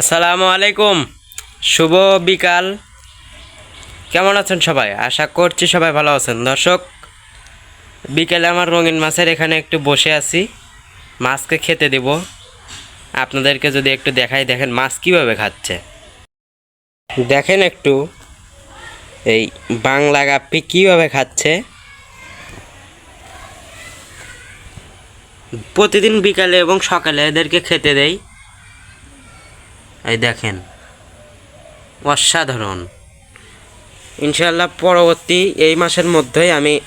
আসসালামু আলাইকুম। শুভ বিকাল। কেমন আছেন সবাই? আশা করছি সবাই ভালো আছেন। দর্শক, বিকেলে আমার রঙিন মাছের এখানে একটু বসে আছি। মাছকে খেতে দেব। আপনাদেরকে যদি একটু দেখাই, দেখেন মাছ কীভাবে খাচ্ছে। দেখেন একটু, এই বাংলা গাপ্পি কীভাবে খাচ্ছে। প্রতিদিন বিকালে এবং সকালে এদেরকে খেতে দেই। এই দেখেন। অসাধারণ। ইনশাল্লাহ পরবর্তী এই মাসের মধ্যেই আমি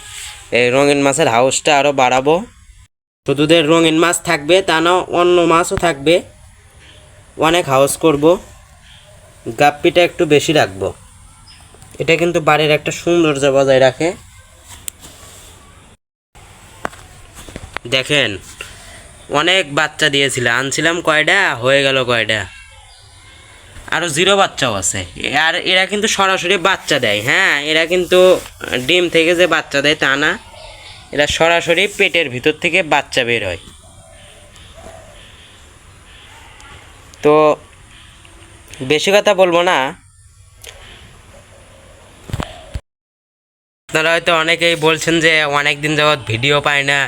এই রঙিন মাছের হাউসটা আরও বাড়াবো। শুধুদের রঙিন মাছ থাকবে, তা না, অন্য মাছও থাকবে। অনেক হাউস করব। গাপ্পিটা একটু বেশি রাখব। এটা কিন্তু বাড়ির একটা সৌন্দর্য বজায় রাখে। দেখেন, অনেক বাচ্চা দিয়েছিল, আনছিলাম কয়টা, হয়ে গেল কয়টা। আরও জিরো বাচ্চাও আছে। আর এরা কিন্তু সরাসরি বাচ্চা দেয় হ্যাঁ? এরা কিন্তু ডিম থেকে যে বাচ্চা দেয় তা না, এরা সরাসরি পেটের ভিতর থেকে বাচ্চা বের হয়। তো বেশি কথা বলব না। আপনারা হয়তো অনেকেই বলছেন যে অনেক দিন যাবৎ ভিডিও পায় না,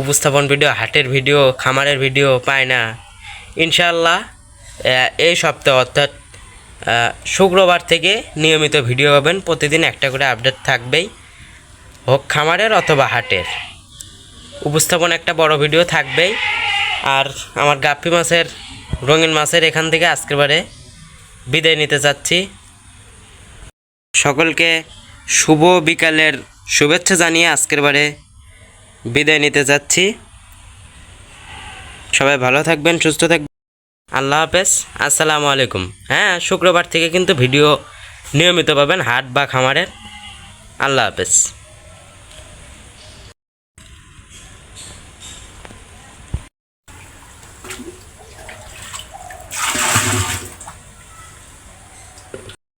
উপস্থাপন ভিডিও, হাটের ভিডিও, খামারের ভিডিও পায় না। ইনশাল্লাহ এই সপ্তাহ অর্থাৎ শুক্রবার থেকে নিয়মিত ভিডিও পাবেন। প্রতিদিন একটা করে আপডেট থাকবেই। হোক খামারের অথবা হাটের। উপস্থাপন একটা বড় ভিডিও থাকবেই। আর আমার গাপ্পি মাছের, রঙিন মাছের এখান থেকে আজকের বারে বিদায় নিতে চাচ্ছি। সকলকে শুভ বিকালের শুভেচ্ছা জানিয়ে আজকের বারে বিদায় নিতে যাচ্ছি সবাই ভালো থাকবেন, সুস্থ থাকবেন। আল্লাহ হাফেজ, আসসালামু আলাইকুম। হ্যাঁ শুক্রবার থেকে কিন্তু ভিডিও নিয়মিত পাবেন হাট বা খামারের আল্লাহ হাফেজ।